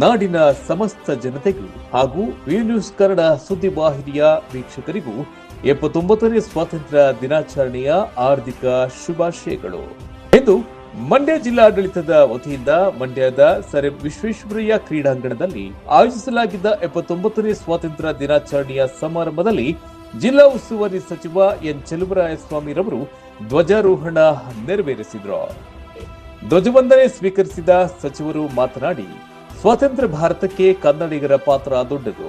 ನಾಡಿನ ಸಮಸ್ತ ಜನತೆಗೂ ಹಾಗೂ ವಿ ನ್ಯೂಸ್ ಕನ್ನಡ ಸುದ್ದಿ ವಾಹಿನಿಯ ವೀಕ್ಷಕರಿಗೂ ಎಪ್ಪತ್ತೊಂಬತ್ತನೇ ಸ್ವಾತಂತ್ರ್ಯ ದಿನಾಚರಣೆಯ ಹಾರ್ದಿಕ ಶುಭಾಶಯಗಳು. ಎಂದು ಮಂಡ್ಯ ಜಿಲ್ಲಾಡಳಿತದ ವತಿಯಿಂದ ಮಂಡ್ಯದ ಸರ್ ವಿಶ್ವೇಶ್ವರಯ್ಯ ಕ್ರೀಡಾಂಗಣದಲ್ಲಿ ಆಯೋಜಿಸಲಾಗಿದ್ದ ಎಪ್ಪತ್ತೊಂಬತ್ತನೇ ಸ್ವಾತಂತ್ರ್ಯ ದಿನಾಚರಣೆಯ ಸಮಾರಂಭದಲ್ಲಿ ಜಿಲ್ಲಾ ಉಸ್ತುವಾರಿ ಸಚಿವ ಎನ್ ಚೆಲುವರಾಯಸ್ವಾಮಿರವರು ಧ್ವಜಾರೋಹಣ ನೆರವೇರಿಸಿದರು. ಧ್ವಜವಂದನೆ ಸ್ವೀಕರಿಸಿದ ಸಚಿವರು ಮಾತನಾಡಿ ಸ್ವಾತಂತ್ರ್ಯ ಭಾರತಕ್ಕೆ ಕನ್ನಡಿಗರ ಪಾತ್ರ ದೊಡ್ಡದು.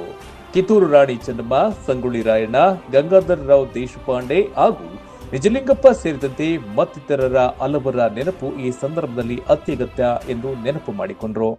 ಕಿತ್ತೂರು ರಾಣಿ ಚೆನ್ನಮ್ಮ, ಸಂಗೊಳ್ಳಿ ರಾಯಣ್ಣ, ಗಂಗಾಧರ ರಾವ್ ದೇಶಪಾಂಡೆ ಹಾಗೂ ನಿಜಲಿಂಗಪ್ಪ ಸೇರಿದಂತೆ ಮತ್ತಿತರರ ಹಲವರ ನೆನಪು ಈ ಸಂದರ್ಭದಲ್ಲಿ ಅತ್ಯಗತ್ಯ ಎಂದು ನೆನಪು ಮಾಡಿಕೊಂಡರು.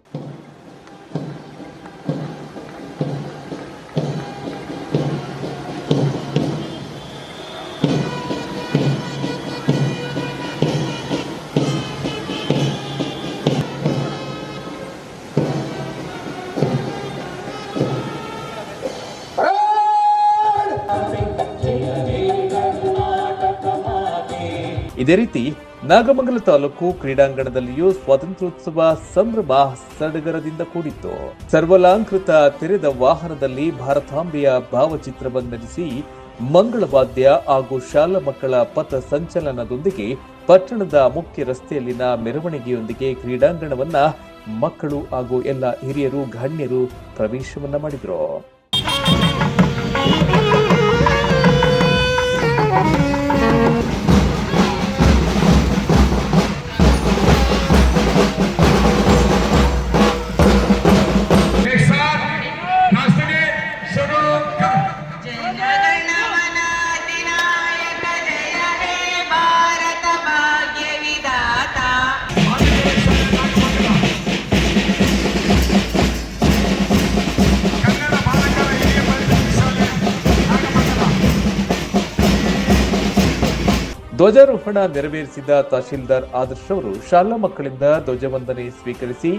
ಇದೇ ರೀತಿ ನಾಗಮಂಗಲ ತಾಲೂಕು ಕ್ರೀಡಾಂಗಣದಲ್ಲಿಯೂ ಸ್ವಾತಂತ್ರ್ಯೋತ್ಸವ ಸಂಭ್ರಮ ಸಡಗರದಿಂದ ಕೂಡಿತ್ತು. ಸರ್ವಲಾಂಕೃತ ತೆರೆದ ವಾಹನದಲ್ಲಿ ಭಾರತಾಂಬೆಯ ಭಾವಚಿತ್ರವನ್ನರಿಸಿ ಮಂಗಳವಾದ್ಯ ಹಾಗೂ ಶಾಲಾ ಮಕ್ಕಳ ಪಥ ಸಂಚಲನದೊಂದಿಗೆ ಪಟ್ಟಣದ ಮುಖ್ಯ ರಸ್ತೆಯಲ್ಲಿನ ಮೆರವಣಿಗೆಯೊಂದಿಗೆ ಕ್ರೀಡಾಂಗಣವನ್ನ ಮಕ್ಕಳು ಹಾಗೂ ಎಲ್ಲ ಹಿರಿಯರು, ಗಣ್ಯರು ಪ್ರವೇಶವನ್ನ ಮಾಡಿದ್ರು. ಧ್ವಜಾರೋಹಣ ನೆರವೇರಿಸಿದ ತಹಶೀಲ್ದಾರ್ ಆದರ್ಶ್ ಅವರು ಶಾಲಾ ಮಕ್ಕಳಿಂದ ಧ್ವಜವಂದನೆ ಸ್ವೀಕರಿಸಿ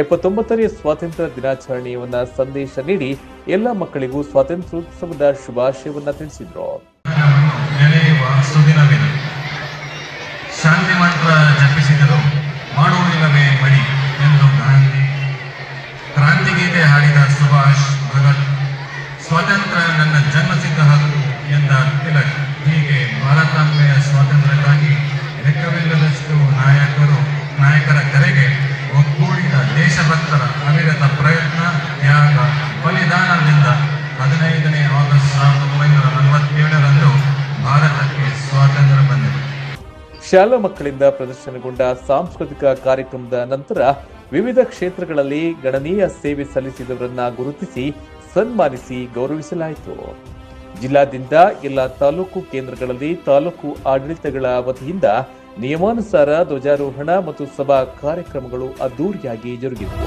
ಎಪ್ಪತ್ತೊಂಬತ್ತನೇ ಸ್ವಾತಂತ್ರ್ಯ ದಿನಾಚರಣೆಯವನ್ನ ಸಂದೇಶ ನೀಡಿ ಎಲ್ಲ ಮಕ್ಕಳಿಗೂ ಸ್ವಾತಂತ್ರ್ಯೋತ್ಸವದ ಶುಭಾಶಯವನ್ನ ತಿಳಿಸಿದರು. ಶಾಂತಿ ಮಾತ್ರ ಜಪಿಸಿದರು ಮಾಡುವುದಿಲ್ಲವೇ ಮಡಿ ಎಂದು ಗಾಂಧಿ ಕ್ರಾಂತಿಗೀತೆ ಹಾಡಿದ ಸುಭಾಷ್ ಭಗತ್, ಸ್ವಾತಂತ್ರ್ಯ ನನ್ನ ಜನ್ಮಸಿದ್ಧ ಹಕ್ಕು ಎಂದ ತಿಲಕ್. ಭಾರತಾಂಬೆಯ ಸ್ವಾತಂತ್ರ್ಯಕ್ಕಾಗಿ ಲೆಕ್ಕವಿಲ್ಲದಷ್ಟು ನಾಯಕರು, ನಾಯಕರ ಕರೆಗೆ ಒಗ್ಗೂಡಿದ ದೇಶಭಕ್ತರ ಅವಿರತ ಪ್ರಯತ್ನ, ತ್ಯಾಗ, ಬಲಿದಾನದಿಂದ ಹದಿನೈದನೇ ಆಗಸ್ಟ್ ಸಾವಿರದ ಒಂಬೈನೂರ ನಲವತ್ತೇಳರಂದು ಭಾರತಕ್ಕೆ ಸ್ವಾತಂತ್ರ್ಯ ಬಂದಿದೆ. ಶಾಲಾ ಮಕ್ಕಳಿಂದ ಪ್ರದರ್ಶನಗೊಂಡ ಸಾಂಸ್ಕೃತಿಕ ಕಾರ್ಯಕ್ರಮದ ನಂತರ ವಿವಿಧ ಕ್ಷೇತ್ರಗಳಲ್ಲಿ ಗಣನೀಯ ಸೇವೆ ಸಲ್ಲಿಸಿದವರನ್ನ ಗುರುತಿಸಿ ಸನ್ಮಾನಿಸಿ ಗೌರವಿಸಲಾಯಿತು. ಜಿಲ್ಲಾದ್ಯಂತ ಎಲ್ಲ ತಾಲೂಕು ಕೇಂದ್ರಗಳಲ್ಲಿ ತಾಲೂಕು ಆಡಳಿತಗಳ ವತಿಯಿಂದ ನಿಯಮಾನುಸಾರ ಧ್ವಜಾರೋಹಣ ಮತ್ತು ಸಭಾ ಕಾರ್ಯಕ್ರಮಗಳು ಅದ್ದೂರಿಯಾಗಿ ಜರುಗಿದವು.